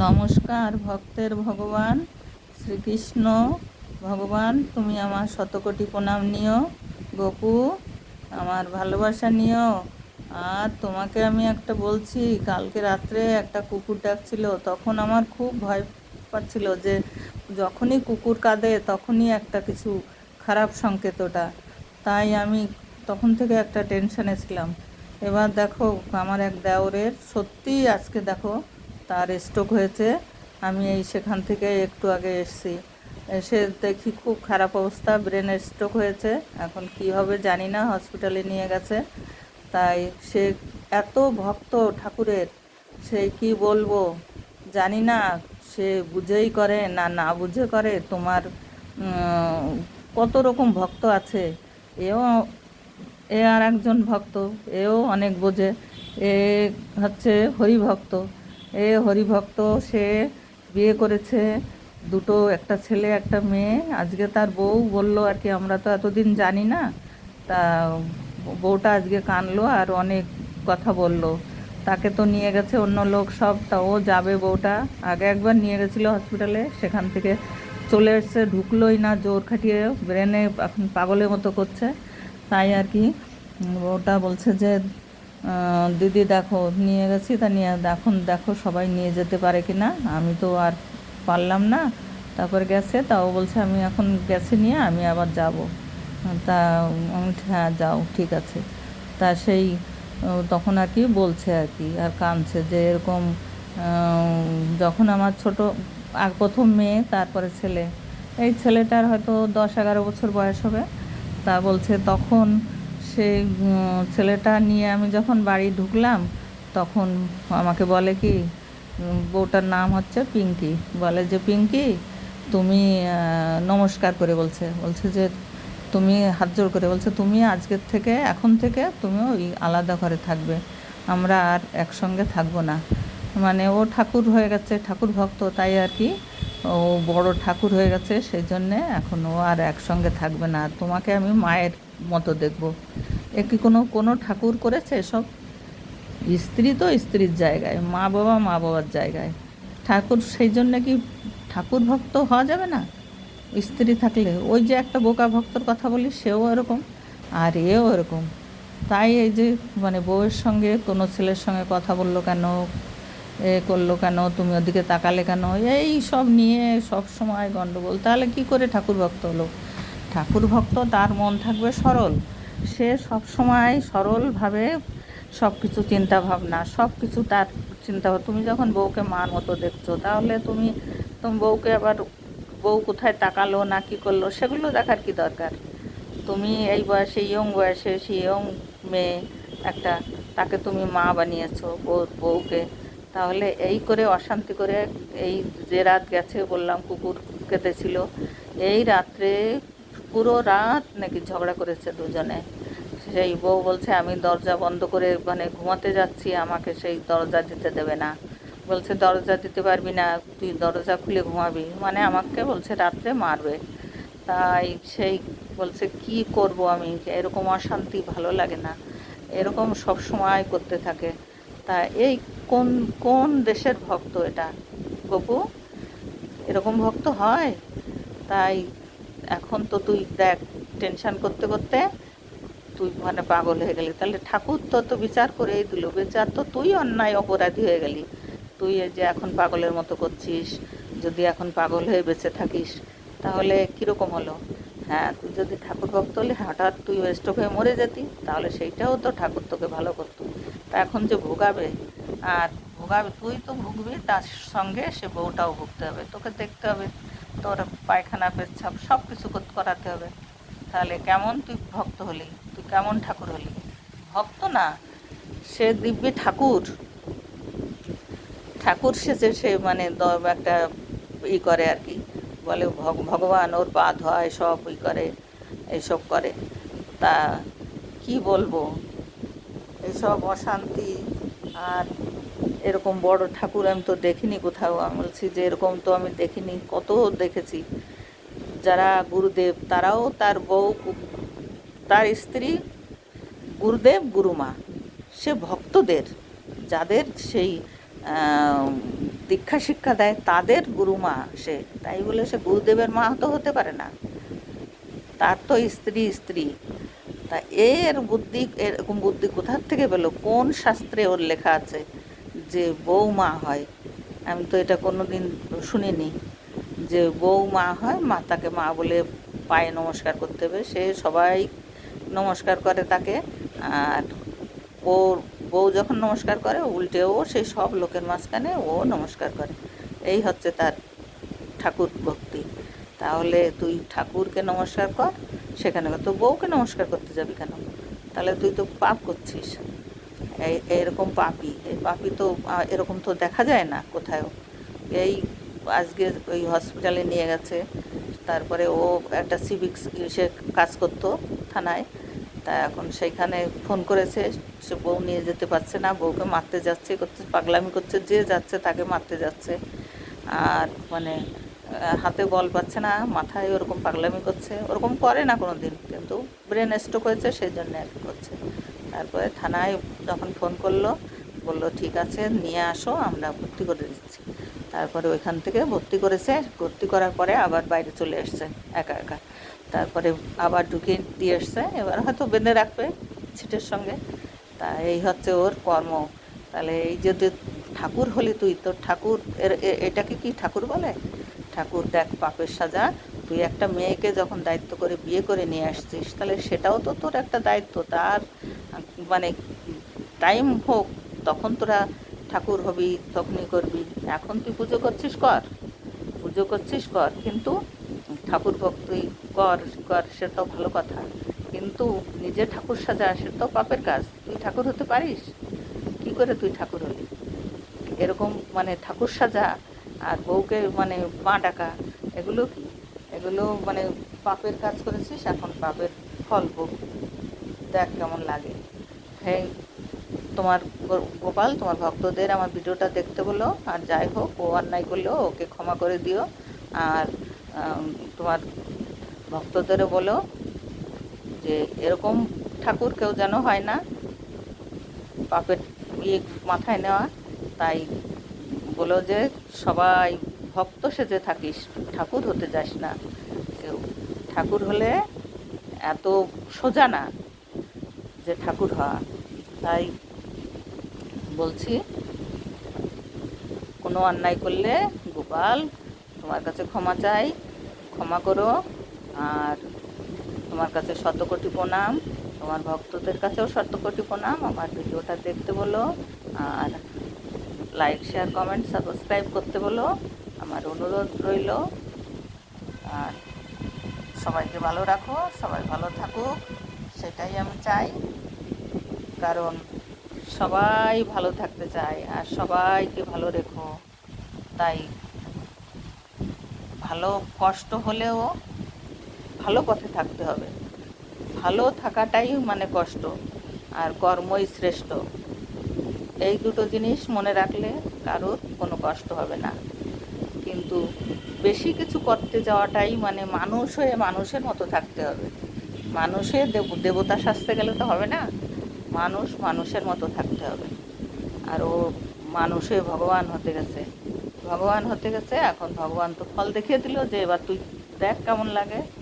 নমস্কার ভক্তের ভগবান। শ্রীকৃষ্ণ ভগবান, তুমি আমার শতকোটি প্রণাম নিও। গোপু, আমার ভালোবাসা নিও। আর তোমাকে আমি একটা বলছি, কালকে রাত্রে একটা কুকুর ডাকছিল, তখন আমার খুব ভয় পাচ্ছিল যে যখনই কুকুর কাঁদে তখনই একটা কিছু খারাপ সংকেত ওটা। তাই আমি তখন থেকে একটা টেনশনে ছিলাম। এবার দেখো, আমার এক দেওরের, সত্যিই আজকে দেখো তার স্ট্রোক হয়েছে। আমি এই সেখান থেকে একটু আগে এসেছি। এসে দেখি খুব খারাপ অবস্থা ব্রেনের স্ট্রোক হয়েছে। এখন কি হবে জানি না হসপিটালে নিয়ে গেছে। তাই সে এত ভক্ত ঠাকুরের, সে কি বলব? জানি না, সে বুঝেই করে না না বুঝে করে? তোমার কত রকম ভক্ত আছে? এও, এ আর একজন ভক্ত, এও অনেক বোঝে। এ হচ্ছে হরিভক্ত। এ হরিভক্ত, সে বিয়ে করেছে, দুটো, একটা ছেলে, একটা মেয়ে। আজকে তার বউ বলল আর কি, আমরা তো এতদিন জানি না। তা বউটা আজকে কানলো আর অনেক কথা বলল। তাকে তো নিয়ে গেছে অন্য লোক সব, তা ও যাবে বউটা। আগে একবার নিয়ে গেছিল হসপিটালে সেখান থেকে চলে এসছে, ঢুকলোই না, জোর খাটিয়ে ব্রেনে এখন পাগলের মতো করছে। তাই আর কি ওটা বলছে যে দিদি দেখো, নিয়ে গেছি, তা নিয়ে এখন দেখো সবাই নিয়ে যেতে পারে কি না আমি তো আর পারলাম না। তারপর গেছে, তাও বলছে আমি এখন গেছে নিয়ে, আমি আবার যাব। তা আমি হ্যাঁ যাও, ঠিক আছে। তা সেই তখন আর কি বলছে আর কি, আর কাঁদছে যে এরকম যখন আমার ছোট, আর প্রথম মেয়ে, তারপরে ছেলে। এই ছেলেটার হয়তো দশ এগারো বছর বয়স হবে। তা বলছে, তখন সেই ছেলেটা নিয়ে আমি যখন বাড়ি ঢুকলাম, তখন আমাকে বলে কি বউটার নাম হচ্ছে পিঙ্কি। বলে যে, পিঙ্কি, তুমি নমস্কার করে বলছে। বলছে যে, তুমি হাত জোড় করে। বলছে, তুমি আজকের থেকে, এখন থেকে তুমি ওই আলাদা ঘরে থাকবে। আমরা আর একসঙ্গে থাকব না। মানে ও ঠাকুর হয়ে গেছে, ঠাকুর ভক্ত, তাই আর কি, ও বড় ঠাকুর হয়ে গেছে, সেই জন্যে এখন ও আর একসঙ্গে থাকবে না। তোমাকে আমি মায়ের মতো দেখব। এ কি কোনো কোনো ঠাকুর করেছে সব? স্ত্রী তো স্ত্রীর জায়গায়, মা বাবা মা বাবার জায়গায়। ঠাকুর সেই জন্য কি ঠাকুর ভক্ত হওয়া যাবে না? স্ত্রী থাকলে, ওই যে একটা বোকা ভক্তর কথা বলি, সেও এরকম আর এও এরকম তাই এই যে মানে বউয়ের সঙ্গে, কোনো ছেলের সঙ্গে কথা বলল কেন? এ করল কেন? তুমি ওদিকে তাকালে কেন? এই সব নিয়ে সব সময় গণ্ডগোল তাহলে কি করে ঠাকুর ভক্ত হলো ঠাকুর ভক্ত তার মন থাকবে সরল। সে সব সময় সরলভাবে সব কিছু চিন্তা ভাবনা সব কিছু তার চিন্তা তুমি যখন বউকে মার মতো দেখছ, তাহলে তুমি তুমি বউকে আবার বউ কোথায় তাকালো না কি করল, সেগুলো দেখার কি দরকার? তুমি এই বয়সে, ইয়ং বয়সে সেই ইয়ং মেয়ে, একটা তাকে তুমি মা বানিয়েছো বউ, বউকে, তাহলে এই করে অশান্তি করে এই যে রাত গেছে বললাম, কুকুর কেটেছিল এই রাত্রে পুরো রাত নাকি ঝগড়া করেছে দুজনে। সেই বউ বলছে, আমি দরজা বন্ধ করে মানে ঘুমাতে যাচ্ছি, আমাকে সেই দরজা দিতে দেবে না। বলছে, দরজা দিতে পারবি না, তুই দরজা খুলে ঘুমাবি। মানে আমাকে বলছে, রাত্রে মারবে। তাই সেই বলছে, কি করব আমি? এরকম অশান্তি ভালো লাগে না। এরকম সব সময় করতে থাকে। তা এই কোন কোন দেশের ভক্ত এটা? গপু, এরকম ভক্ত হয়? তাই এখন তো তুই দেখ টেনশন করতে করতে তুই মানে পাগল হয়ে গেলি। তাহলে ঠাকুর তো তো বিচার করেই দিল। বিচার তো তুই অন্যায় অপরাধী হয়ে গেলি। তুই যে এখন পাগলের মতো করছিস, যদি এখন পাগল হয়ে বেঁচে থাকিস, তাহলে কীরকম হলো? হ্যাঁ তুই যদি ঠাকুর ভক্ত হলে, হঠাৎ তুই স্ট্রোক হয়ে মরে যেতি, তাহলে সেইটাও তো ঠাকুর তোকে ভালো করতো। তা এখন যে ভোগাবে, আর ভোগাবে, তুই তো ভুগবি, তার সঙ্গে সে বউটাও ভুগতে হবে। তোকে দেখতে হবে। তোর পায়খানা, পেচ্ছাপ সব কিছু করাতে হবে। তাহলে কেমন তুই ভক্ত হলি? তুই কেমন ঠাকুর হলি? ভক্ত না, সে দিব্যি ঠাকুর। ঠাকুর সেজে সে মানে একটা ই করে আর কি। বলে ভগ- ভগবান, ওর পা ধোয় সব ই করে এইসব করে। তা কি বলব? এসব অশান্তি আর এরকম বড় ঠাকুর আমি তো দেখিনি কোথাও। আমি বলছি যে এরকম তো আমি দেখিনি, কত দেখেছি। যারা গুরুদেব, তারাও তার বউ, তার স্ত্রী, গুরুদেব, গুরুমা। সে ভক্তদের, যাদের সেই দীক্ষা শিক্ষা দেয়, তাদের গুরুমা সে। তাই বলে সে গুরুদেবের মা তো হতে পারে না। তার তো স্ত্রী স্ত্রী। তা এর বুদ্ধি, এরকম বুদ্ধি কোথার থেকে পেল? কোন শাস্ত্রে ওর লেখা আছে? যে বউ মা হয়, আমি তো এটা কোনো দিন শুনিনি, যে বউ মা হয়, মা তাকে মা বলে পায়ে নমস্কার করতে হবে, সে সবাই নমস্কার করে তাকে, আর ওর বউ যখন নমস্কার করে উল্টেও সেই সব লোকের মাঝখানে ও নমস্কার করে। এই হচ্ছে তার ঠাকুর ভক্তি। তাহলে তুই ঠাকুরকে নমস্কার কর, সেখানে তো বউকে নমস্কার করতে যাবি কেন? তাহলে তুই তো পাপ করছিস। এরকম পাপি। এই পাপি তো এরকম তো দেখা যায় না কোথাও এই আজকে ওই হসপিটালে নিয়ে গেছে। তারপরে ও একটা সিভিক সে কাজ করতো থানায়। তা এখন সেইখানে ফোন করেছে, সে বউ নিয়ে যেতে পারছে না, বউকে মারতে যাচ্ছে, করছে, পাগলামি করছে, যে যাচ্ছে তাকে মারতে যাচ্ছে। আর মানে হাতে বল পাচ্ছে না, মাথায় ওরকম পাগলামি করছে। ওরকম করে না কোনো দিন কিন্তু ব্রেন স্ট্রোক হয়েছে, সেই জন্য আর করছে। তারপরে থানায় যখন ফোন করল, বলল, ঠিক আছে, নিয়ে আসো, আমরা ভর্তি করে দিচ্ছি। তারপরে ওইখান থেকে ভর্তি করেছে। ভর্তি করার পরে আবার বাইরে চলে এসছে, একা একা। তারপরে আবার ঢুকিয়ে দিয়ে এসছে, এবার হয়তো বেঁধে রাখবে ছিটের সঙ্গে। তা এই হচ্ছে ওর কর্ম। তাহলে এই যে তুই ঠাকুর হলি তুই, তোর ঠাকুর এটাকে কি ঠাকুর বলে? ঠাকুর দেখ, পাপের সাজা তুই একটা মেয়েকে যখন দায়িত্ব করে বিয়ে করে নিয়ে আসছিস, তাহলে সেটাও তো তোর একটা দায়িত্ব। তার মানে টাইম হোক, তখন তোরা ঠাকুর হবি, তখনই করবি। এখন তুই পুজো করছিস কর, পুজো করছিস কর, কিন্তু ঠাকুর ভক্তি কর কর, সেটাও ভালো কথা। কিন্তু নিজে ঠাকুর সাজা, সেটাও পাপের কাজ। তুই ঠাকুর হতে পারিস? কি করে তুই ঠাকুর হলি? এরকম মানে ঠাকুর সাজা আর বউকে মানে মা ডাকা, এগুলো এগুলো মানে পাপের কাজ করেছিস, এখন পাপের ফল ভোগ। দেখ কেমন লাগে। হ্যাঁ তোমার গোপাল, তোমার ভক্তদের আমার ভিডিওটা দেখতে বলো, আর যাই হোক, ও অন্যায় করলেও ওকে ক্ষমা করে দিও। আর তোমার ভক্তদেরও বলো যে, এরকম ঠাকুর কেউ যেন হয় না, পাপের ইয়ে মাথায় নেওয়া। তাই বলো যে, সবাই ভক্ত সেজে থাকিস, ঠাকুর হতে যাস না। ঠাকুর হলে এত সোজা না যে ঠাকুর হওয়া। তাই বলছি, কোনো অন্যায় করলে গোপাল তোমার কাছে ক্ষমা চাই, ক্ষমা করো। আর তোমার কাছে শতকোটি প্রণাম, তোমার ভক্তদের কাছেও শতকোটি প্রণাম। আমার ভিডিওটা দেখতে বলো, আর লাইক শেয়ার কমেন্ট সাবস্ক্রাইব করতে বলো। আমার অনুরোধ রইল। আর সবাইকে ভালো রাখো, সবাই ভালো থাকুক, সেটাই আমি চাই। কারণ সবাই ভালো থাকতে চায় আর সবাইকে ভালো রেখো। তাই ভালো কষ্ট হলেও ভালো পথে থাকতে হবে। ভালো থাকাটাই মানে কষ্ট আর কর্মই শ্রেষ্ঠ। এই দুটো জিনিস মনে রাখলে কারোর কোনো কষ্ট হবে না। কিন্তু বেশি কিছু করতে যাওয়াটাই মানে মানুষ হয়ে মানুষের মতো থাকতে হবে। মানুষে দেব- দেবতা সাজতে গেলে তো হবে না। মানুষ মানুষের মতো থাকতে হবে। আর ও মানুষে ভগবান হতে গেছে। ভগবান হতে গেছে, এখন ভগবান তো ফল দেখিয়ে দিল যে এবার তুই দেখ কেমন লাগে।